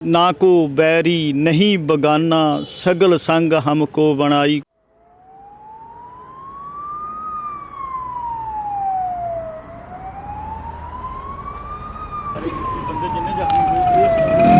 ਨਾ ਕੋ ਬੈਰੀ ਨਹੀਂ ਬਗਾਨਾ ਸਗਲ ਸੰਗ ਹਮਕੋ ਬਣਾਈ ਬੰਦੇ ਜਿੰਨੇ ਜ਼ਖਮੀ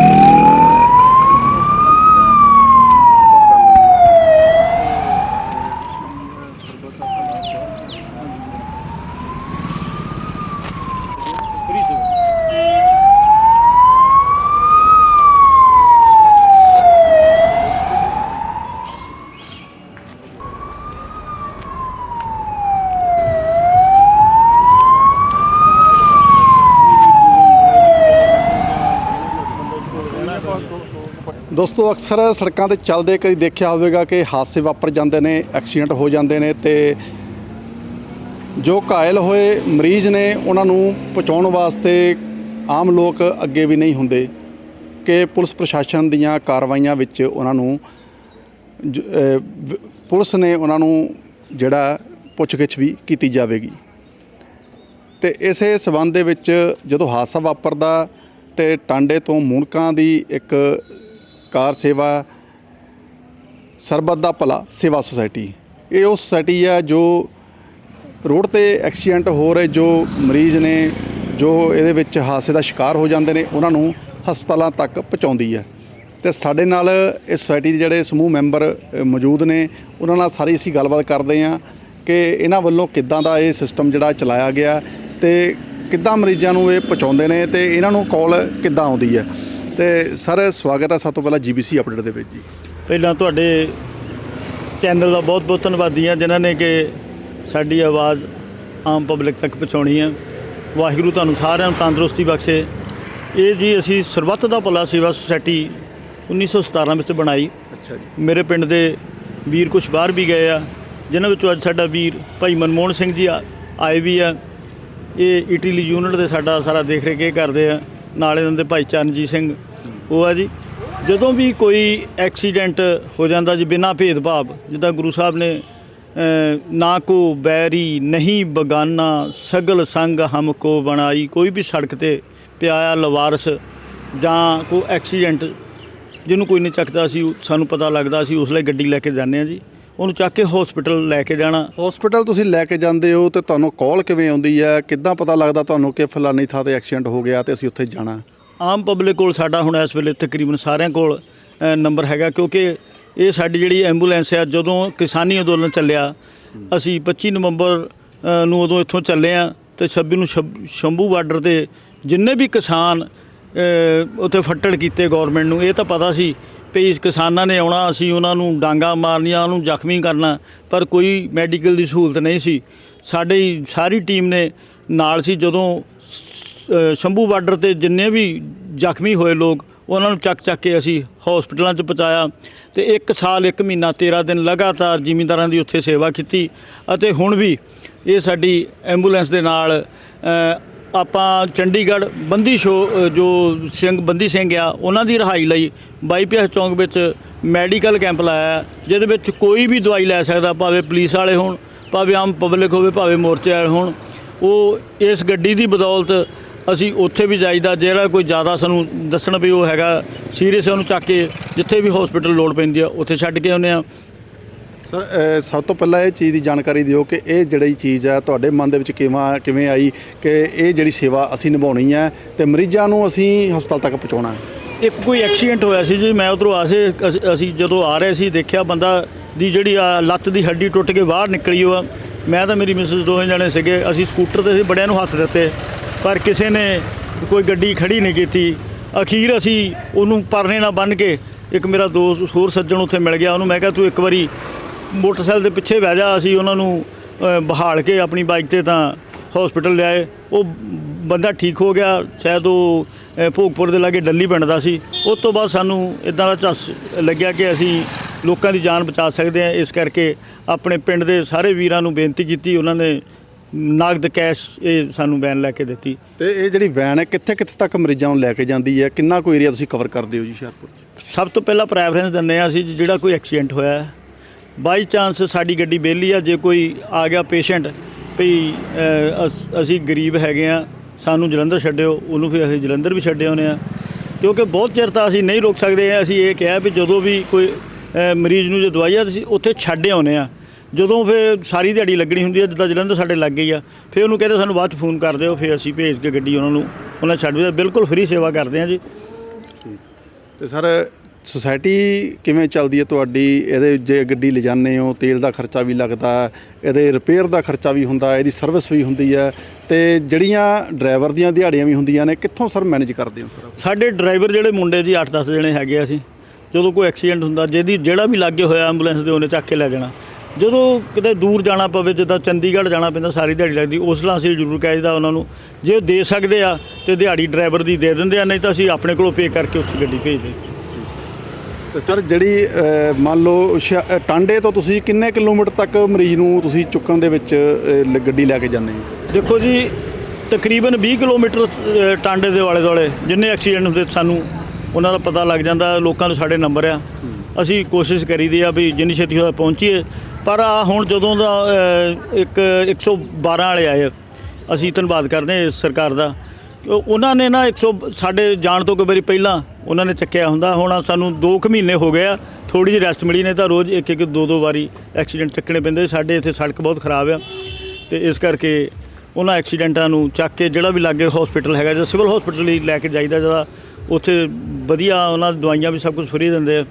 ਦੋਸਤੋ, ਅਕਸਰ ਸੜਕਾਂ ਤੇ ਚੱਲਦੇ ਕਦੀ ਦੇਖਿਆ ਹੋਵੇਗਾ ਕਿ ਹਾਦਸੇ ਵਾਪਰ ਜਾਂਦੇ ਨੇ, ਐਕਸੀਡੈਂਟ ਹੋ ਜਾਂਦੇ ਨੇ ਤੇ ਜੋ ਘਾਇਲ ਹੋਏ ਮਰੀਜ਼ ਨੇ, ਉਹਨਾਂ ਨੂੰ ਪਹੁੰਚਾਉਣ ਵਾਸਤੇ ਆਮ ਲੋਕ ਅੱਗੇ ਵੀ ਨਹੀਂ ਹੁੰਦੇ ਕਿ ਪੁਲਿਸ ਪ੍ਰਸ਼ਾਸਨ ਦੀਆਂ ਕਾਰਵਾਈਆਂ ਵਿੱਚ ਉਹਨਾਂ ਨੂੰ ਪੁਲਿਸ ਨੇ ਉਹਨਾਂ ਨੂੰ ਜਿਹੜਾ ਪੁੱਛਗਿੱਛ ਵੀ ਕੀਤੀ ਜਾਵੇਗੀ। ਤੇ ਇਸੇ ਸਬੰਧ ਦੇ ਵਿੱਚ ਜਦੋਂ ਹਾਦਸਾ ਵਾਪਰਦਾ ਤੇ ਟਾਂਡੇ ਤੋਂ ਮੂਨਕਾਂ ਦੀ ਇੱਕ ਕਾਰ ਸੇਵਾ, ਸਰਬੱਤ ਦਾ ਭਲਾ ਸੇਵਾ ਸੁਸਾਇਟੀ। ਇਹ ਉਹ ਸੁਸਾਇਟੀ ਆ ਜੋ ਰੋਡ ਤੇ ਐਕਸੀਡੈਂਟ ਹੋ ਰਹੇ ਜੋ ਮਰੀਜ਼ ਨੇ, ਜੋ ਇਹਦੇ ਵਿੱਚ ਹਾਦਸੇ ਦਾ ਸ਼ਿਕਾਰ ਹੋ ਜਾਂਦੇ ਨੇ, ਉਹਨਾਂ ਨੂੰ ਹਸਪਤਾਲਾਂ ਤੱਕ ਪਹੁੰਚਾਉਂਦੀ ਹੈ ਤੇ ਸਾਡੇ ਨਾਲ ਇਸ ਸੁਸਾਇਟੀ ਦੇ ਜਿਹੜੇ ਸਮੂਹ ਮੈਂਬਰ ਮੌਜੂਦ ਨੇ, ਉਹਨਾਂ ਨਾਲ ਸਾਰੀ ਅਸੀਂ ਗੱਲਬਾਤ ਕਰਦੇ ਹਾਂ ਕਿ ਇਹਨਾਂ ਵੱਲੋਂ ਕਿੱਦਾਂ ਦਾ ਇਹ ਸਿਸਟਮ ਜਿਹੜਾ ਚਲਾਇਆ ਗਿਆ ਤੇ ਕਿੱਦਾਂ ਮਰੀਜ਼ਾਂ ਨੂੰ ਇਹ ਪਹੁੰਚਾਉਂਦੇ ਨੇ ਤੇ ਇਹਨਾਂ ਨੂੰ ਕਾਲ ਕਿੱਦਾਂ ਆਉਂਦੀ ਹੈ ਤੇ ਸਰ ਸਵਾਗਤ ਹੈ ਸਭ ਤੋਂ ਪਹਿਲਾਂ ਜੀਬੀਸੀ ਅਪਡੇਟ ਦੇ ਵਿੱਚ ਜੀ। ਪਹਿਲਾਂ ਤੁਹਾਡੇ ਚੈਨਲ ਦਾ ਬਹੁਤ ਬਹੁਤ ਧੰਨਵਾਦੀ ਹਾਂ ਜਿਨ੍ਹਾਂ ਨੇ ਕਿ ਸਾਡੀ ਆਵਾਜ਼ ਆਮ ਪਬਲਿਕ ਤੱਕ ਪਹੁੰਚਾਉਣੀ ਹੈ। ਵਾਹਿਗੁਰੂ ਤੁਹਾਨੂੰ ਸਾਰਿਆਂ ਨੂੰ ਤੰਦਰੁਸਤੀ ਬਖਸ਼ੇ। ਇਹ ਜੀ ਅਸੀਂ ਸਰਬੱਤ ਦਾ ਭਲਾ ਸੇਵਾ ਸੁਸਾਇਟੀ 1917 ਵਿੱਚ ਬਣਾਈ। ਅੱਛਾ ਜੀ। ਮੇਰੇ ਪਿੰਡ ਦੇ ਵੀਰ ਕੁਛ ਬਾਹਰ ਵੀ ਗਏ ਆ ਜਿਨ੍ਹਾਂ ਵਿੱਚੋਂ ਅੱਜ ਸਾਡਾ ਵੀਰ ਭਾਈ ਮਨਮੋਹਨ ਸਿੰਘ ਜੀ ਆ- ਆਏ ਵੀ ਆ। ਇਹ ਇਟਲੀ ਯੂਨਿਟ ਦੇ ਸਾਡਾ ਸਾਰਾ ਦੇਖ ਰੇਖ ਇਹ ਕਰਦੇ ਆ। ਨਾਲ ਇਹਨਾਂ ਦੇ ਭਾਈ ਚਰਨਜੀਤ ਸਿੰਘ ਉਹ ਆ ਜੀ। ਜਦੋਂ ਵੀ ਕੋਈ ਐਕਸੀਡੈਂਟ ਹੋ ਜਾਂਦਾ ਜੀ, ਬਿਨਾਂ ਭੇਦਭਾਵ, ਜਿੱਦਾਂ ਗੁਰੂ ਸਾਹਿਬ ਨੇ ਨਾ ਕੋ ਬੈਰੀ, ਨਹੀਂ ਬਗਾਨਾ, ਸਗਲ ਸੰਗ ਹਮਕੋ ਬਣਾਈ, ਕੋਈ ਵੀ ਸੜਕ ਤੇ ਪਿਆਇਆ ਲਵਾਰਸ ਜਾਂ ਕੋਈ ਐਕਸੀਡੈਂਟ ਜਿਹਨੂੰ ਕੋਈ ਨਹੀਂ ਚੱਕਦਾ ਸੀ, ਸਾਨੂੰ ਪਤਾ ਲੱਗਦਾ ਸੀ, ਉਸ ਲਈ ਗੱਡੀ ਲੈ ਕੇ ਜਾਂਦੇ ਆ ਜੀ। ਉਹਨੂੰ ਚੱਕ ਕੇ ਹਸਪੀਟਲ ਲੈ ਕੇ ਜਾਣਾ। ਹਸਪੀਟਲ ਤੁਸੀਂ ਲੈ ਕੇ ਜਾਂਦੇ ਹੋ ਤੇ ਤੁਹਾਨੂੰ ਕਾਲ ਕਿਵੇਂ ਆਉਂਦੀ ਹੈ? ਕਿੱਦਾਂ ਪਤਾ ਲੱਗਦਾ ਤੁਹਾਨੂੰ ਕਿ ਫਲਾਨੀ ਥਾਂ ਤੇ ਐਕਸੀਡੈਂਟ ਹੋ ਗਿਆ ਤੇ ਅਸੀਂ ਉੱਥੇ ਜਾਣਾ? ਆਮ ਪਬਲਿਕ ਕੋਲ ਸਾਡਾ ਹੁਣ ਇਸ ਵੇਲੇ ਤਕਰੀਬਨ ਸਾਰਿਆਂ ਕੋਲ ਨੰਬਰ ਹੈਗਾ ਕਿਉਂਕਿ ਇਹ ਸਾਡੀ ਜਿਹੜੀ ਐਂਬੂਲੈਂਸ ਆ ਜਦੋਂ ਕਿਸਾਨੀ ਅੰਦੋਲਨ ਚੱਲਿਆ ਅਸੀਂ 25 ਨਵੰਬਰ ਨੂੰ ਉਦੋਂ ਇੱਥੋਂ ਚੱਲੇ ਆ ਤੇ 26 ਨੂੰ ਸ਼ੰਭ- ਸ਼ੰਭੂ ਬਾਰਡਰ ਤੇ ਜਿੰਨੇ ਵੀ ਕਿਸਾਨ ਉੱਥੇ ਫੱਟੜ ਕੀਤੇ ਗਵਰਨਮੈਂਟ ਨੂੰ ਇਹ ਤਾਂ ਪਤਾ ਸੀ ਵੀ ਇਸ ਕਿਸਾਨਾਂ ਨੇ ਆਉਣਾ ਅਸੀਂ ਉਹਨਾਂ ਨੂੰ ਡਾਂਗਾ ਮਾਰਨੀਆਂ ਉਹਨੂੰ ਜ਼ਖਮੀ ਕਰਨਾ ਪਰ ਕੋਈ ਮੈਡੀਕਲ ਦੀ ਸਹੂਲਤ ਨਹੀਂ ਸੀ। ਸਾਡੀ ਸਾਰੀ ਟੀਮ ਨੇ ਨਾਲ ਸੀ ਜਦੋਂ ਅ, ਸ਼ੰਭੂ ਬਾਰਡਰ ਤੇ ਜਿੰਨੇ ਵੀ ਜ਼ਖਮੀ ਹੋਏ ਲੋਕ, ਉਹਨਾਂ ਨੂੰ ਚੱਕ ਚੱਕ ਕੇ ਅਸੀਂ ਹਸਪੀਟਲਾਂ 'ਚ ਪਹੁੰਚਾਇਆ ਤੇ 1 ਸਾਲ 1 ਮਹੀਨਾ 13 ਦਿਨ ਲਗਾਤਾਰ ਜ਼ਿਮੀਂਦਾਰਾਂ ਦੀ ਉੱਥੇ ਸੇਵਾ ਕੀਤੀ ਅਤੇ ਹੁਣ ਵੀ ਇਹ ਸਾਡੀ ਐਂਬੂਲੈਂਸ ਦੇ ਨਾਲ ਆਪਾਂ ਚੰਡੀਗੜ੍ਹ ਬੰਦੀ ਸ਼ੋ ਜੋ ਸਿੰਘ, ਬੰਦੀ ਸਿੰਘ ਆ, ਉਹਨਾਂ ਦੀ ਰਿਹਾਈ ਲਈ ਬਾਈਪੀਐਸ ਚੌਂਕ ਵਿੱਚ ਮੈਡੀਕਲ ਕੈਂਪ ਲਾਇਆ ਜਿਹਦੇ ਵਿੱਚ ਕੋਈ ਵੀ ਦਵਾਈ ਲੈ ਸਕਦਾ, ਭਾਵੇਂ ਪੁਲਿਸ ਵਾਲੇ ਹੋਣ, ਭਾਵੇਂ ਆਮ ਪਬਲਿਕ ਹੋਵੇ, ਭਾਵੇਂ ਮੋਰਚੇ ਵਾਲੇ ਹੋਣ। ਉਹ ਇਸ ਗੱਡੀ ਦੀ ਬਦੌਲਤ ਅਸੀਂ ਉੱਥੇ ਵੀ ਜਾਈਦਾ ਜਿਹੜਾ ਕੋਈ ਜ਼ਿਆਦਾ ਸਾਨੂੰ ਦੱਸਣ ਵੀ ਉਹ ਹੈਗਾ ਸੀਰੀਅਸ ਉਹਨੂੰ ਚੱਕ ਕੇ ਜਿੱਥੇ ਵੀ ਹਸਪੀਟਲ ਲੋੜ ਪੈਂਦੀ ਆ ਉੱਥੇ ਛੱਡ ਕੇ ਆਉਂਦੇ ਆ। ਸਰ ਅਹ ਸਭ ਤੋਂ ਪਹਿਲਾਂ ਇਹ ਚੀਜ਼ ਦੀ ਜਾਣਕਾਰੀ ਦਿਓ ਕਿ ਇਹ ਜਿਹੜੀ ਚੀਜ਼ ਹੈ ਤੁਹਾਡੇ ਮਨ ਦੇ ਵਿੱਚ ਕਿਵੇਂ ਕਿਵੇਂ ਆਈ ਕਿ ਇਹ ਜਿਹੜੀ ਸੇਵਾ ਅਸੀਂ ਨਿਭਾਉਣੀ ਹੈ ਤੇ ਮਰੀਜ਼ਾਂ ਨੂੰ ਅਸੀਂ ਹਸਪਤਾਲ ਤੱਕ ਪਹੁੰਚਾਉਣਾ। ਹੈ ਇੱਕ ਕੋਈ ਐਕਸੀਡੈਂਟ ਹੋਇਆ ਸੀ ਜੀ ਮੈਂ ਉਧਰੋਂ ਆਸੇ ਅਸ- ਅਸੀਂ ਜਦੋਂ ਆ ਰਹੇ ਸੀ ਦੇਖਿਆ ਬੰਦਾ ਦੀ ਜਿਹੜੀ ਆ ਲੱਤ ਦੀ ਹੱਡੀ ਟੁੱਟ ਕੇ ਬਾਹਰ ਨਿਕਲੀ ਉਹ ਆ। ਮੈਂ ਤਾਂ ਮੇਰੀ ਮਿਸਿਸ ਦੋਵੇਂ ਜਣੇ ਸੀਗੇ ਅਸੀਂ ਸਕੂਟਰ ਤੇ ਸੀ ਬੜਿਆਂ ਨੂੰ ਹੱਥ ਦਿੱਤੇ। ਪਰ ਕਿਸੇ ਨੇ ਕੋਈ ਗੱਡੀ ਖੜੀ ਨਹੀਂ ਕੀਤੀ। ਅਖੀਰ ਅਸੀਂ ਉਹਨੂੰ ਪਰਨੇ ਨਾਲ ਬੰਨ੍ਹ ਕੇ ਇੱਕ ਮੇਰਾ ਦੋਸਤ, ਹੋਰ ਸੱਜਣ ਉੱਥੇ ਮਿਲ ਗਿਆ। ਉਹਨੂੰ ਮੈਂ ਕਿਹਾ, ਤੂੰ ਇੱਕ ਵਾਰੀ ਮੋਟਰਸਾਈਕਲ ਦੇ ਪਿੱਛੇ ਬਹਿ ਜਾ। ਅਸੀਂ ਉਹਨਾਂ ਨੂੰ ਬਹਾਲ ਕੇ ਆਪਣੀ ਬਾਈਕ ਤੇ ਤਾਂ ਹਸਪੀਟਲ ਲਿਆਏ। ਉਹ ਬੰਦਾ ਠੀਕ ਹੋ ਗਿਆ। ਸ਼ਾਇਦ ਉਹ ਭੋਗਪੁਰ ਦੇ ਲਾਗੇ ਡੱਲੀ ਪਿੰਡ ਦਾ ਸੀ। ਉਸ ਤੋਂ ਬਾਅਦ ਸਾਨੂੰ ਇਦਾਂ ਦਾ ਝੱਸ ਲੱਗਿਆ ਕਿ ਅਸੀਂ ਲੋਕਾਂ ਦੀ ਜਾਨ ਬਚਾ ਸਕਦੇ ਹਾਂ। ਇਸ ਕਰਕੇ ਆਪਣੇ ਪਿੰਡ ਦੇ ਸਾਰੇ ਵੀਰਾਂ ਨੂੰ ਬੇਨਤੀ ਕੀਤੀ। ਉਹਨਾਂ ਨੇ ਨਗਦ ਕੈਸ਼ ਇਹ ਸਾਨੂੰ ਵੈਨ ਲੈ ਕੇ ਦਿੱਤੀ। ਤੇ ਇਹ ਜਿਹੜੀ ਵੈਨ ਹੈ ਕਿੱਥੇ ਕਿੱਥੇ ਤੱਕ ਮਰੀਜ਼ਾਂ ਨੂੰ ਲੈ ਕੇ ਜਾਂਦੀ ਹੈ? ਕਿੰਨਾ ਕੁ ਏਰੀਆ ਤੁਸੀਂ ਕਵਰ ਕਰਦੇ ਹੋ ਜੀ ਹੁਸ਼ਿਆਰਪੁਰ 'ਚ? ਸਭ ਤੋਂ ਪਹਿਲਾਂ ਪ੍ਰੈਫਰੈਂਸ ਦਿੰਦੇ ਹਾਂ ਅਸੀਂ ਜਿਹੜਾ ਕੋਈ ਐਕਸੀਡੈਂਟ ਹੋਇਆ ਹੈ। ਬਾਈ ਚਾਂਸ ਸਾਡੀ ਗੱਡੀ ਵਿਹਲੀ ਆ ਜੇ ਕੋਈ ਆ ਗਿਆ ਪੇਸ਼ੈਂਟ ਅ, ਅਸ- ਗਰੀਬ ਹੈਗੇ ਆ ਸਾਨੂੰ ਜਲੰਧਰ ਛੱਡਿਓ ਉਹਨੂੰ ਫਿਰ ਅਸੀਂ ਜਲੰਧਰ ਵੀ ਛੱਡੇ ਆਉਂਦੇ ਆ ਕਿਉਂਕਿ ਬਹੁਤ ਚਿਰ ਤਾਂ ਅਸੀਂ ਨਹੀਂ ਰੋਕ ਸਕਦੇ ਅਸੀਂ ਇਹ ਕਿਹਾ ਵੀ ਜਦੋਂ ਵੀ ਕੋਈ ਮਰੀਜ਼ ਨੂੰ ਜੇ ਦਵਾਈ ਆ ਤੁਸੀਂ ਉੱਥੇ ਛੱਡ ਆਉਨੇ ਆ ਜਦੋਂ ਫਿਰ ਸਾਰੀ ਦਿਹਾੜੀ ਲੱਗਣੀ ਹੁੰਦੀ ਹੈ ਜਿੱਦਾਂ ਜਲੰਧਰ ਸਾਡੇ ਲੱਗ ਗਈ ਆ ਫਿਰ ਉਹਨੂੰ ਕਹਿੰਦੇ ਸਾਨੂੰ ਬਾਅਦ ਚ ਫੋਨ ਕਰ ਦਿਓ ਫਿਰ ਅਸੀਂ ਭੇਜ ਕੇ ਗੱਡੀ ਉਹਨਾਂ ਨੂੰ ਉਹਨਾਂ ਛੱਡ ਦਿੰਦੇ ਬਿਲਕੁਲ ਫ੍ਰੀ ਸੇਵਾ ਕਰਦੇ ਆ ਜੀ। ਤੇ ਸਰ ਸੁਸਾਇਟੀ ਕਿਵੇਂ ਚੱਲਦੀ ਹੈ ਤੁਹਾਡੀ? ਇਹਦੇ ਜੇ ਗੱਡੀ ਲਿਜਾਣੇ ਹੋ ਤੇਲ ਦਾ ਖਰਚਾ ਵੀ ਲੱਗਦਾ ਇਹਦੇ ਰਿਪੇਅਰ ਦਾ ਖਰਚਾ ਵੀ ਹੁੰਦਾ ਇਹਦੀ ਸਰਵਿਸ ਵੀ ਹੁੰਦੀ ਹੈ ਤੇ ਜਿਹੜੀਆਂ ਡਰਾਈਵਰ ਦੀਆਂ ਦਿਹਾੜੀਆਂ ਵੀ ਹੁੰਦੀਆਂ ਨੇ ਕਿੱਥੋਂ ਸਰ ਮੈਨੇਜ ਕਰਦੇ ਹੋ ਸਰ? ਸਾਡੇ ਡਰਾਈਵਰ ਜਿਹੜੇ ਮੁੰਡੇ ਜੀ 8-10 ਜਣੇ ਹੈਗੇ ਆ ਅਸੀਂ ਜਦੋਂ ਕੋਈ ਐਕਸੀਡੈਂਟ ਹੁੰਦਾ ਜਿਹਦੀ ਜਿਹੜਾ ਵੀ ਲਾਗੇ ਹੋਇਆ ਐਂਬੂਲੈਂਸ ਦੇ ਉਹਨੇ ਚੱਕ ਕੇ ਲੈ ਜਾਣਾ। ਜਦੋਂ ਕਿਤੇ ਦੂਰ ਜਾਣਾ ਪਵੇ ਜਿੱਦਾਂ ਚੰਡੀਗੜ੍ਹ ਜਾਣਾ ਪੈਂਦਾ ਸਾਰੀ ਦਿਹਾੜੀ ਲੱਗਦੀ ਉਸ ਲਈ ਅਸੀਂ ਜ਼ਰੂਰ ਕਹਿਦਾ ਉਹਨਾਂ ਨੂੰ ਜੇ ਉਹ ਦੇ ਸਕਦੇ ਆ ਤੇ ਦਿਹਾੜੀ ਡਰਾਈਵਰ ਦੀ ਦੇ ਦਿੰਦੇ ਆ ਨਹੀਂ ਤਾਂ ਅਸੀਂ ਆਪਣੇ ਕੋਲੋਂ ਪੇ ਕਰਕੇ ਉੱਥੇ ਗੱਡੀ ਭੇਜਦੇ ਤੇ ਸਰ ਜਿਹੜੀ ਮੰਨ ਲਓ ਟਾਂਡੇ ਤੋਂ ਤੁਸੀਂ ਕਿੰਨੇ ਕਿਲੋਮੀਟਰ ਤੱਕ ਮਰੀਜ਼ ਨੂੰ ਤੁਸੀਂ ਚੁੱਕਣ ਦੇ ਵਿੱਚ ਲ- ਗੱਡੀ ਲੈ ਕੇ ਜਾਂਦੇ ਹੋ? ਦੇਖੋ ਜੀ ਤਕਰੀਬਨ 20 ਕਿਲੋਮੀਟਰ ਟਾਂਡੇ ਦੇ ਵਾਲੇ ਦੁਆਲੇ ਜਿੰਨੇ ਐਕਸੀਡੈਂਟ ਹੁੰਦੇ ਸਾਨੂੰ ਉਹਨਾਂ ਦਾ ਪਤਾ ਲੱਗ ਜਾਂਦਾ ਲੋਕਾਂ ਨੂੰ ਸਾਡੇ ਨੰਬਰ ਆ। ਅਸੀਂ ਕੋਸ਼ਿਸ਼ ਕਰੀਦੀ ਆ ਵੀ ਜਿੰਨੀ ਛੇਤੀ ਹੋਇਆ ਪਹੁੰਚੀਏ ਪਰ ਆ ਹੁਣ ਜਦੋਂ ਦਾ ਅ, ਇੱਕ 112 ਵਾਲੇ ਆਏ ਅਸੀਂ ਧੰਨਵਾਦ ਕਰਦੇ ਹਾਂ ਇਸ ਸਰਕਾਰ ਦਾ। ਉਹ- ਉਹਨਾਂ ਨੇ ਨਾ 100 ਸਾਡੇ ਜਾਣ ਤੋਂ ਕਈ ਵਾਰੀ ਪਹਿਲਾਂ ਉਹਨਾਂ ਨੇ ਚੱਕਿਆ ਹੁੰਦਾ ਹੁਣ ਸਾਨੂੰ 2 ਕੁ ਮਹੀਨੇ ਹੋ ਗਏ ਆ ਥੋੜੀ ਜਿਹੀ ਰੈਸਟ ਮਿਲੀ ਨੇ ਤਾਂ ਰੋਜ਼ ਇੱਕ ਇੱਕ ਦੋ ਦੋ ਵਾਰੀ ਐਕਸੀਡੈਂਟ ਚੱਕਣੇ ਪੈਂਦੇ ਸਾਡੇ ਇੱਥੇ ਸੜਕ ਬਹੁਤ ਖਰਾਬ ਆ। ਤੇ ਇਸ ਕਰਕੇ ਉਹਨਾਂ ਐਕਸੀਡੈਂਟਾਂ ਨੂੰ ਚੱਕ ਕੇ ਜਿਹੜਾ ਵੀ ਲਾਗੇ ਹਸਪੀਟਲ ਹੈਗਾ ਜਾਂ ਸਿਵਲ ਹਸਪੀਟਲ ਹੀ ਲੈ ਕੇ ਜਾਈਦਾ ਜਿਹੜਾ ਉੱਥੇ ਵਧੀਆ ਉਹਨਾਂ ਦੀ ਦਵਾਈਆਂ ਵੀ ਸਭ ਕੁਝ ਫਰੀ ਦਿੰਦੇ ਆ।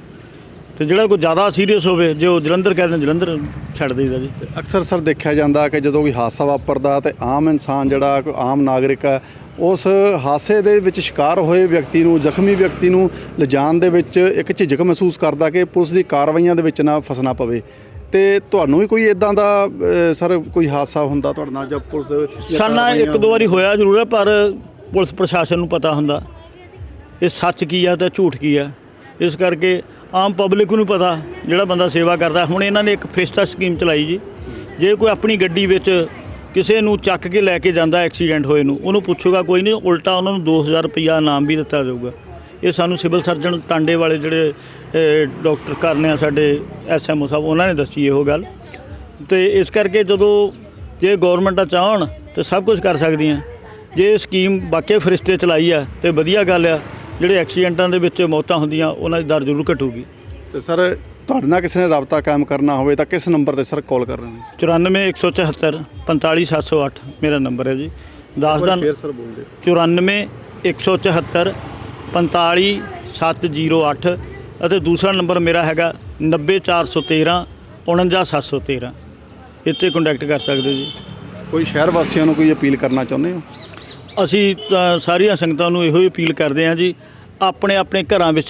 ਤੇ ਜਿਹੜਾ ਕੋਈ ਜ਼ਿਆਦਾ ਸੀਰੀਅਸ ਹੋਵੇ ਜੇ ਉਹ ਜਲੰਧਰ ਕਹਿੰਦੇ ਜਲੰਧਰ ਛੱਡ ਦੇਈਦਾ ਜੀ। ਅਕਸਰ ਸਰ ਦੇਖਿਆ ਜਾਂਦਾ ਕਿ ਜਦੋਂ ਕੋਈ ਹਾਦਸਾ ਵਾਪਰਦਾ ਤੇ ਆਮ ਇਨਸਾਨ ਜਿਹੜਾ ਕੋਈ ਆਮ ਨਾਗਰਿਕ ਹੈ ਉਸ ਹਾਦਸੇ ਦੇ ਵਿੱਚ ਸ਼ਿਕਾਰ ਹੋਏ ਵਿਅਕਤੀ ਨੂੰ ਜ਼ਖਮੀ ਵਿਅਕਤੀ ਨੂੰ ਲਿਜਾਣ ਦੇ ਵਿੱਚ ਇੱਕ ਝਿਜਕ ਮਹਿਸੂਸ ਕਰਦਾ ਕਿ ਪੁਲਿਸ ਦੀ ਕਾਰਵਾਈਆਂ ਦੇ ਵਿੱਚ ਨਾ ਫਸਣਾ ਪਵੇ। ਤੇ ਤੁਹਾਨੂੰ ਵੀ ਕੋਈ ਇਦਾਂ ਦਾ ਸਰ ਕੋਈ ਹਾਦਸਾ ਹੁੰਦਾ ਤੁਹਾਡੇ ਨਾਲ ਜਾਂ ਪੁਲਿਸ ਸਾਨਾ ਇੱਕ ਦੋ ਵਾਰੀ ਹੋਇਆ ਜ਼ਰੂਰ ਹੈ ਪਰ ਪੁਲਿਸ ਪ੍ਰਸ਼ਾਸਨ ਨੂੰ ਪਤਾ ਹੁੰਦਾ। ਇਹ ਸੱਚ ਕੀ ਆ ਤੇ ਝੂਠ ਕੀ ਆ? ਇਸ ਕਰਕੇ ਆਮ ਪਬਲਿਕ ਨੂੰ ਪਤਾ ਜਿਹੜਾ ਬੰਦਾ ਸੇਵਾ ਕਰਦਾ। ਹੁਣ ਇਹਨਾਂ ਨੇ ਇੱਕ ਫਰਿਸ਼ਤਾ ਸਕੀਮ ਚਲਾਈ ਜੀ। ਜੇ ਕੋਈ ਆਪਣੀ ਗੱਡੀ ਵਿੱਚ ਕਿਸੇ ਨੂੰ ਚੱਕ ਕੇ ਲੈ ਕੇ ਜਾਂਦਾ ਐਕਸੀਡੈਂਟ ਹੋਏ ਨੂੰ ਉਹਨੂੰ ਪੁੱਛੂਗਾ ਕੋਈ ਨਹੀਂ ਉਲਟਾ ਉਹਨਾਂ ਨੂੰ 2000 ਰੁਪਇਆ ਇਨਾਮ ਵੀ ਦਿੱਤਾ ਜਾਊਗਾ। ਇਹ ਸਾਨੂੰ ਸਿਵਲ ਸਰਜਨ ਟਾਂਡੇ ਵਾਲੇ ਜਿਹੜੇ ਅਹ, ਡਾਕਟਰ ਕਰਨੇ ਆ ਸਾਡੇ ਐਸਐਮਓ ਸਾਹਿਬ ਉਹਨਾਂ ਨੇ ਦੱਸੀ ਇਹੋ ਗੱਲ। ਤੇ ਇਸ ਕਰਕੇ ਜਦੋਂ ਜੇ ਗਵਰਨਮੈਂਟਾਂ ਚਾਹਣ ਤੇ ਸਭ ਕੁਝ ਕਰ ਸਕਦੀਆਂ। ਜੇ ਇਹ ਸਕੀਮ ਵਾਕਈ ਫਰਿਸ਼ਤੇ ਚਲਾਈ ਆ ਤੇ ਵਧੀਆ ਗੱਲ ਆ। ਜਿਹੜੇ ਐਕਸੀਡੈਂਟਾਂ ਦੇ ਵਿੱਚ ਮੌਤਾਂ ਹੁੰਦੀਆਂ ਉਹਨਾਂ ਦੀ ਦਰ ਜ਼ਰੂਰ ਘਟੂਗੀ। ਤੇ ਸਰ ਤੁਹਾਡੇ ਨਾਲ ਕਿਸੇ ਨੇ ਰਾਬਤਾ ਕਾਇਮ ਕਰਨਾ ਹੋਵੇ ਤਾਂ ਕਿਸ ਨੰਬਰ ਤੇ ਸਰ ਕਾਲ ਕਰਨਾ ਹੈ 94 174 45708 ਮੇਰਾ ਨੰਬਰ ਹੈ ਜੀ। ਦੱਸ ਦਾ ਫੇਰ ਸਰ ਬੋਲਦੇ। 94 174 45708 ਅਤੇ ਦੂਸਰਾ ਨੰਬਰ ਮੇਰਾ ਹੈਗਾ 90413 49713 ਇੱਥੇ ਕੰਟੈਕਟ ਕਰ ਸਕਦੇ ਜੀ। ਕੋਈ ਸ਼ਹਿਰ ਵਾਸੀਆਂ ਨੂੰ ਕੋਈ ਅਪੀਲ ਕਰਨਾ ਚਾਹੁੰਦੇ ਹੋ? ਅਸੀਂ ਸਾਰੀਆਂ ਸੰਗਤਾਂ ਨੂੰ ਇਹੋ ਹੀ ਅਪੀਲ ਕਰਦੇ ਹਾਂ ਜੀ ਆਪਣੇ ਆਪਣੇ ਘਰਾਂ ਵਿੱਚ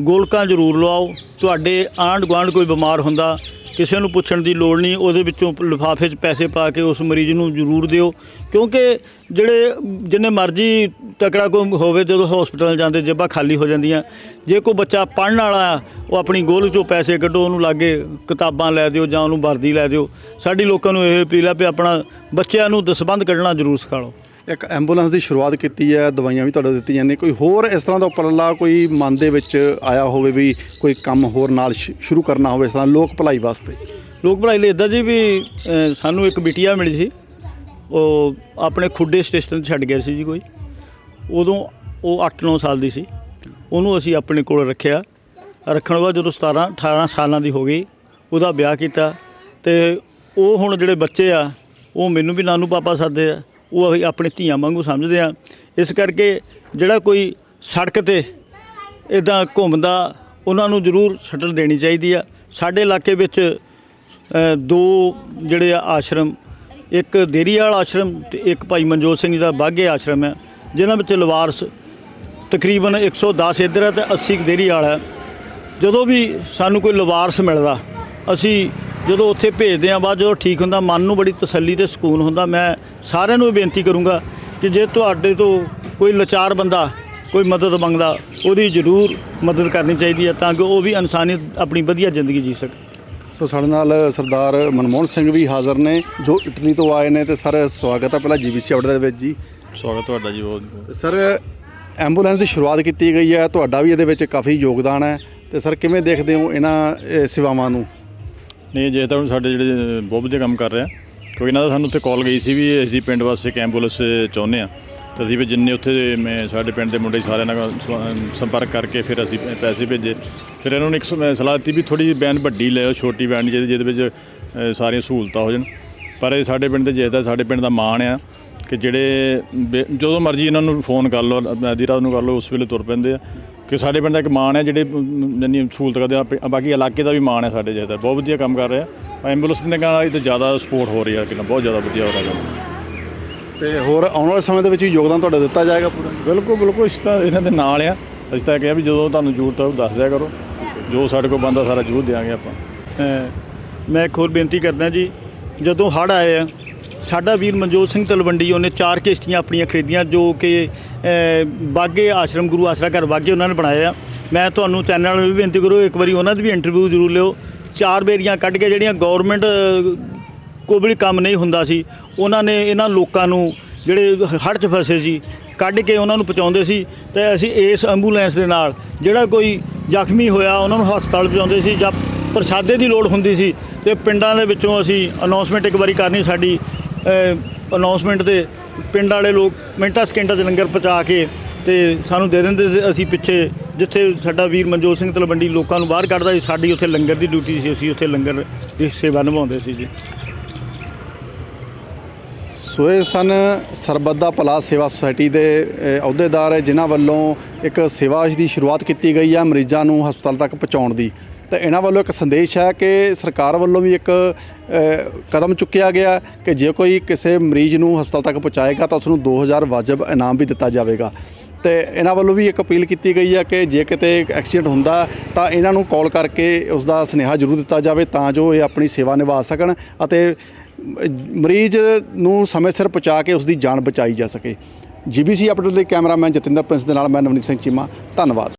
ਗੋਲਕਾਂ ਜ਼ਰੂਰ ਲਵਾਓ। ਤੁਹਾਡੇ ਆਂਢ ਗੁਆਂਢ ਕੋਈ ਬਿਮਾਰ ਹੁੰਦਾ, ਕਿਸੇ ਨੂੰ ਪੁੱਛਣ ਦੀ ਲੋੜ ਨਹੀਂ, ਉਹਦੇ ਵਿੱਚੋਂ ਲਿਫਾਫੇ 'ਚ ਪੈਸੇ ਪਾ ਕੇ ਉਸ ਮਰੀਜ਼ ਨੂੰ ਜ਼ਰੂਰ ਦਿਓ। ਕਿਉਂਕਿ ਜਿਹੜੇ, ਜਿੰਨੇ ਮਰਜ਼ੀ ਤਕੜਾ ਕੋਈ ਹੋਵੇ, ਜਦੋਂ ਹਸਪੀਟਲ ਜਾਂਦੇ, ਜੇਬਾਂ ਖਾਲੀ ਹੋ ਜਾਂਦੀਆਂ। ਜੇ ਕੋਈ ਬੱਚਾ ਪੜਨ ਵਾਲਾ ਆ, ਉਹ ਆਪਣੀ ਗੋਲ 'ਚੋਂ ਪੈਸੇ ਕੱਢੋ, ਉਹਨੂੰ ਲਾਗੇ ਕਿਤਾਬਾਂ ਲੈ ਦਿਓ ਜਾਂ ਉਹਨੂੰ ਵਰਦੀ ਲੈ ਦਿਓ। ਸਾਡੀ ਲੋਕਾਂ ਨੂੰ ਇਹ ਅਪੀਲ ਆ ਵੀ ਆਪਣਾ ਬੱਚਿਆਂ ਨੂੰ ਦਸਬੰਦ ਕੱਢਣਾ ਜ਼ਰੂਰ ਸਿਖਾਓ। ਇੱਕ ਐਂਬੂਲੈਂਸ ਦੀ ਸ਼ੁਰੂਆਤ ਕੀਤੀ ਹੈ, ਦਵਾਈਆਂ ਵੀ ਤੁਹਾਡੇ ਦਿੱਤੀਆਂ ਜਾਂਦੀਆਂ। ਕੋਈ ਹੋਰ ਇਸ ਤਰ੍ਹਾਂ ਦਾ ਉਪਰਾਲਾ ਕੋਈ ਮਨ ਦੇ ਵਿੱਚ ਆਇਆ ਹੋਵੇ ਵੀ ਕੋਈ ਕੰਮ ਹੋਰ ਨਾਲ ਸ਼ੁਰੂ ਕਰਨਾ ਹੋਵੇ ਇਸ ਤਰ੍ਹਾਂ ਲੋਕ ਭਲਾਈ ਵਾਸਤੇ? ਲੋਕ ਭਲਾਈ ਲਈ ਇਦਾਂ ਜੀ ਵੀ ਸਾਨੂੰ ਇੱਕ ਬਿਟੀਆ ਮਿਲੀ ਸੀ। ਉਹ ਆਪਣੇ ਖੁੱਡੇ ਸਟੇਸ਼ਨ ਤੇ ਛੱਡ ਗਿਆ ਸੀ ਜੀ ਕੋਈ। ਉਦੋਂ ਉਹ 8-9 ਸਾਲ ਦੀ ਸੀ। ਉਹਨੂੰ ਅਸੀਂ ਆਪਣੇ ਕੋਲ ਰੱਖਿਆ। ਰੱਖਣ ਬਾਅਦ ਜਦੋਂ 17 18 ਸਾਲਾਂ ਦੀ ਹੋ ਗਈ, ਉਹਦਾ ਵਿਆਹ ਕੀਤਾ। ਤੇ ਉਹ ਹੁਣ ਜਿਹੜੇ ਬੱਚੇ ਆ, ਉਹ ਮੈਨੂੰ ਵੀ ਨਾਨੂ, ਪਾਪਾ ਸੱਦਦੇ ਆ। ਉਹ ਅਸੀਂ ਆਪਣੇ ਧੀਆਂ ਵਾਂਗੂ ਸਮਝਦੇ ਆ ਇਸ ਕਰਕੇ ਜਿਹੜਾ ਕੋਈ ਸੜਕ ਤੇ ਇਦਾਂ ਘੁੰਮਦਾ, ਉਹਨਾਂ ਨੂੰ ਜ਼ਰੂਰ ਸ਼ਟਲ ਦੇਣੀ ਚਾਹੀਦੀ ਆ। ਸਾਡੇ ਇਲਾਕੇ ਵਿੱਚ ਦੋ ਜਿਹੜੇ ਆ ਆਸ਼ਰਮ, ਇੱਕ ਦੇਰੀ ਵਾਲਾ ਆਸ਼ਰਮ ਤੇ ਇੱਕ ਭਾਈ ਮਨਜੋਤ ਸਿੰਘ ਜੀ ਦਾ ਬਾਗੇ ਆਸ਼ਰਮ ਹੈ ਜਿਨ੍ਹਾਂ ਵਿੱਚ ਲਵਾਰਸ ਤਕਰੀਬਨ 110 ਇੱਧਰ ਹੈ ਤੇ 80 ਕੁ ਦੇਰੀ ਵਾਲਾ ਹੈ ਜਦੋਂ ਵੀ ਸਾਨੂੰ ਕੋਈ ਲਵਾਰਸ ਮਿਲਦਾ, ਅਸੀਂ ਜਦੋਂ ਉੱਥੇ ਭੇਜਦੇ ਆ ਬਾਅਦ ਜਦੋਂ ਠੀਕ ਹੁੰਦਾ ਮਨ ਨੂੰ ਬੜੀ ਤਸੱਲੀ ਤੇ ਸਕੂਨ ਹੁੰਦਾ ਮੈਂ ਸਾਰਿਆਂ ਨੂੰ ਬੇਨਤੀ ਕਰੂੰਗਾ ਕਿ ਜੇ ਤੁਹਾਡੇ ਤੋਂ ਕੋਈ ਲਾਚਾਰ ਬੰਦਾ ਕੋਈ ਮਦਦ ਮੰਗਦਾ ਉਹਦੀ ਜ਼ਰੂਰ ਮਦਦ ਕਰਨੀ ਚਾਹੀਦੀ ਹੈ ਤਾਂ ਕਿ ਉਹ ਵੀ ਇਨਸਾਨੀਅਤ ਆਪਣੀ ਵਧੀਆ ਜ਼ਿੰਦਗੀ ਜੀ ਸਕੇ। ਸੋ ਸਾਡੇ ਨਾਲ ਸਰਦਾਰ ਮਨਮੋਹਨ ਸਿੰਘ ਵੀ ਹਾਜ਼ਰ ਨੇ ਜੋ ਇਟਲੀ ਤੋਂ ਆਏ ਨੇ ਤੇ ਸਰ ਸਵਾਗਤ ਹੈ ਪਹਿਲਾਂ ਜੀਬੀਸੀ ਆਊਟ ਦੇ ਵਿੱਚ ਜੀ। ਸਵਾਗਤ ਤੁਹਾਡਾ ਜੀ ਬਹੁਤ। ਸਰ ਐਂਬੂਲੈਂਸ ਦੀ ਸ਼ੁਰੂਆਤ ਕੀਤੀ ਗਈ ਹੈ ਤੁਹਾਡਾ ਵੀ ਇਹਦੇ ਵਿੱਚ ਕਾਫੀ ਯੋਗਦਾਨ ਹੈ ਤੇ ਸਰ ਕਿਵੇਂ ਦੇਖਦੇ ਹੋ ਇਹਨਾਂ ਇਹ ਸੇਵਾਵਾਂ ਨੂੰ? ਨਹੀਂ ਜੇ ਤਾਂ ਹੁਣ ਸਾਡੇ ਜਿਹੜੇ ਬਹੁਤ ਵਧੀਆ ਕੰਮ ਕਰ ਰਿਹਾ। ਕਿਉਂਕਿ ਇਹਨਾਂ ਦਾ ਸਾਨੂੰ ਉੱਥੇ ਕਾਲ ਗਈ ਸੀ ਵੀ ਅਸੀਂ ਪਿੰਡ ਵਾਸਤੇ ਇੱਕ ਐਂਬੂਲੈਂਸ ਚਾਹੁੰਦੇ ਆ ਤੇ ਅਸੀਂ ਵੀ ਜਿੰਨੇ ਉੱਥੇ ਦੇ ਮੈਂ, ਸਾਡੇ ਪਿੰਡ ਦੇ ਮੁੰਡੇ ਸਾਰਿਆਂ ਨਾਲ ਸੰਪਰਕ ਕਰਕੇ ਫਿਰ ਅਸੀਂ ਪੈਸੇ ਭੇਜੇ। ਫਿਰ ਇਹਨਾਂ ਨੂੰ ਇੱਕ ਸਲਾਹ ਦਿੱਤੀ ਵੀ ਥੋੜੀ ਜਿਹੀ ਵੈਨ ਵੱਡੀ ਲਿਆਓ ਛੋਟੀ ਵੈਨ ਜਿਹਦੇ ਜਿਹਦੇ ਵਿੱਚ ਸਾਰੀਆਂ ਸਹੂਲਤਾਂ ਹੋ ਜਾਣ। ਪਰ ਇਹ ਸਾਡੇ ਪਿੰਡ ਦੇ ਜਿੱਦਾਂ ਸਾਡੇ ਪਿੰਡ ਦਾ ਮਾਣ ਆ ਕਿ ਜਿਹੜੇ ਬੇ- ਜਦੋਂ ਮਰਜ਼ੀ ਇਹਨਾਂ ਨੂੰ ਫੋਨ ਕਰ ਲਓ ਅੱਧੀ ਰਾਤ ਨੂੰ ਕਰ ਲਓ, ਉਸ ਵੇਲੇ ਤੁਰ ਪੈਂਦੇ ਆ। ਕਿ ਸਾਡੇ ਪਿੰਡ ਦਾ ਇੱਕ ਮਾਣ ਹੈ ਜਿਹੜੇ ਜੰਨੀ ਸਹੂਲਤ ਕਰਦੇ ਆ ਬਾਕੀ ਇਲਾਕੇ ਦਾ ਵੀ ਮਾਣ ਹੈ ਸਾਡੇ ਜਿਹਦਾ। ਬਹੁਤ ਵਧੀਆ ਕੰਮ ਕਰ ਰਿਹਾ। ਐਂਬੂਲੈਂਸ ਦੇ ਨਾਲ ਇਹ ਜ਼ਿਆਦਾ ਸਪੋਰਟ ਹੋ ਰਹੀ ਹੈ ਕਿ ਬਹੁਤ ਜ਼ਿਆਦਾ ਵਧੀਆ ਹੋ ਰਿਹਾ ਕੰਮ। ਤੇ ਹੋਰ ਆਉਣ ਵਾਲੇ ਸਮੇਂ ਦੇ ਵਿੱਚ ਵੀ ਯੋਗਦਾਨ ਤੁਹਾਡਾ ਦਿੱਤਾ ਜਾਏਗਾ ਪੂਰਾ? ਬਿਲਕੁਲ ਬਿਲਕੁਲ ਇਸ ਤਾਂ ਇਹਨਾਂ ਦੇ ਨਾਲ ਆ। ਅਸੀਂ ਤਾਂ ਕਿਹਾ ਵੀ ਜਦੋਂ ਤੁਹਾਨੂੰ ਜ਼ਰੂਰਤ ਹੋਵੇ ਦੱਸ ਦਿਆ ਕਰੋ। ਜੋ ਸਾਡੇ ਕੋਲ ਬੰਦਾ ਸਾਰਾ ਜ਼ਰੂਰ ਦੇਵਾਂਗੇ ਆਪਾਂ। ਮੈਂ ਇੱਕ ਹੋਰ ਬੇਨਤੀ ਕਰਦਾ ਜੀ ਜਦੋਂ ਹੜ੍ਹ ਆਏ ਆ ਸਾਡਾ ਵੀਰ ਮਨਜੋਤ ਸਿੰਘ ਤਲਵੰਡੀ ਉਹਨੇ ਚਾਰ ਕਿਸ਼ਤੀਆਂ ਆਪਣੀਆਂ ਖਰੀਦੀਆਂ ਜੋ ਕਿ ਅ, ਬਾਗੇ ਆਸ਼ਰਮ ਗੁਰੂ ਆਸਰਾ ਘਰ ਬਾਗੇ ਉਹਨਾਂ ਨੇ ਬਣਾਇਆ ਮੈਂ ਤੁਹਾਨੂੰ ਚੈਨਲ ਨੂੰ ਵੀ ਬੇਨਤੀ ਕਰੋ ਇੱਕ ਵਾਰੀ ਉਹਨਾਂ ਦੀ ਵੀ ਇੰਟਰਵਿਊ ਜ਼ਰੂਰ ਲਿਓ। ਚਾਰ ਬੇਰੀਆਂ ਕੱਢ ਕੇ ਜਿਹੜੀਆਂ ਗਵਰਨਮੈਂਟ ਕੋਈ ਵੀ ਕੰਮ ਨਹੀਂ ਹੁੰਦਾ ਸੀ ਉਹਨਾਂ ਨੇ ਇਹਨਾਂ ਲੋਕਾਂ ਨੂੰ ਜਿਹੜੇ ਹੜ੍ਹ 'ਚ ਫਸੇ ਸੀ ਕੱਢ ਕੇ ਉਹਨਾਂ ਨੂੰ ਪਹੁੰਚਾਉਂਦੇ ਸੀ। ਤੇ ਅਸੀਂ ਇਸ ਐਂਬੂਲੈਂਸ ਦੇ ਨਾਲ ਜਿਹੜਾ ਕੋਈ ਜ਼ਖਮੀ ਹੋਇਆ ਉਹਨਾਂ ਨੂੰ ਹਸਪਤਾਲ ਪਹੁੰਚਾਉਂਦੇ ਸੀ ਜਾਂ ਪ੍ਰਸ਼ਾਦੇ ਦੀ ਲੋੜ ਹੁੰਦੀ ਸੀ। ਤੇ ਪਿੰਡਾਂ ਦੇ ਵਿੱਚੋਂ ਅਸੀਂ ਅਨਾਉਂਸਮੈਂਟ ਇੱਕ ਵਾਰੀ ਕਰਨੀ ਸਾਡੀ ਅਨਾਉਂਸਮੈਂਟ ਦੇ ਪਿੰਡ ਵਾਲੇ ਲੋਕ ਮਿੰਟਾਂ ਸਕਿੰਟਾਂ 'ਚ ਲੰਗਰ ਪਹੁੰਚਾ ਕੇ ਤੇ ਸਾਨੂੰ ਦੇ ਦਿੰਦੇ ਸੀ, ਅਸੀਂ ਪਿੱਛੇ ਜਿੱਥੇ ਸਾਡਾ ਵੀਰ ਮਨਜੋਤ ਸਿੰਘ ਤਲਵੰਡੀ ਲੋਕਾਂ ਨੂੰ ਬਾਹਰ ਕੱਢਦਾ ਸੀ, ਸਾਡੀ ਉੱਥੇ ਲੰਗਰ ਦੀ ਡਿਊਟੀ ਸੀ, ਅਸੀਂ ਉੱਥੇ ਲੰਗਰ ਦੀ ਸੇਵਾ ਨਿਭਾਉਂਦੇ ਸੀ ਜੀ। ਸੋਏ ਸਨ ਸਰਬੱਤ ਦਾ ਭਲਾ ਸੇਵਾ ਸੁਸਾਇਟੀ ਦੇ ਅਹੁਦੇਦਾਰ ਜਿਨ੍ਹਾਂ ਵੱਲੋਂ ਇੱਕ ਸੇਵਾ ਦੀ ਸ਼ੁਰੂਆਤ ਕੀਤੀ ਗਈ ਹੈ ਮਰੀਜ਼ਾਂ ਨੂੰ ਹਸਪਤਾਲ ਤੱਕ ਪਹੁੰਚਾਉਣ ਦੀ। ਤਾਂ ਇਹਨਾਂ ਵੱਲੋਂ ਇੱਕ ਸੰਦੇਸ਼ ਹੈ ਕਿ ਸਰਕਾਰ ਵੱਲੋਂ ਵੀ ਇੱਕ ਕਦਮ ਚੁੱਕਿਆ ਗਿਆ ਕਿ ਜੇ ਕੋਈ ਕਿਸੇ ਮਰੀਜ਼ ਨੂੰ ਹਸਪਤਾਲ ਤੱਕ ਪਹੁੰਚਾਏਗਾ ਤਾਂ ਉਸ ਨੂੰ 2000 ਵਾਜਬ ਇਨਾਮ ਵੀ ਦਿੱਤਾ ਜਾਵੇਗਾ। ਤੇ ਇਹਨਾਂ ਵੱਲੋਂ ਵੀ ਇੱਕ ਅਪੀਲ ਕੀਤੀ ਗਈ ਹੈ ਕਿ ਜੇ ਕਿਤੇ ਐਕਸੀਡੈਂਟ ਹੁੰਦਾ ਤਾਂ ਇਹਨਾਂ ਨੂੰ ਕਾਲ ਕਰਕੇ ਉਸ ਦਾ ਸੁਨੇਹਾ ਜ਼ਰੂਰ ਦਿੱਤਾ ਜਾਵੇ ਤਾਂ ਜੋ ਇਹ ਆਪਣੀ ਸੇਵਾ ਨਿਭਾ ਸਕਣ ਅਤੇ ਮਰੀਜ਼ ਨੂੰ ਸਮੇਂ ਸਿਰ ਪਹੁੰਚਾ ਕੇ ਉਸ ਦੀ ਜਾਨ ਬਚਾਈ ਜਾ ਸਕੇ। ਜੀਬੀਸੀ ਅਪਡੇਟ ਲਈ ਕੈਮਰਾਮੈਨ ਜਤਿੰਦਰ ਪ੍ਰਿੰਸ ਦੇ ਨਾਲ ਮੈਂ ਨਵਨੀਤ ਸਿੰਘ ਚੀਮਾ। ਧੰਨਵਾਦ।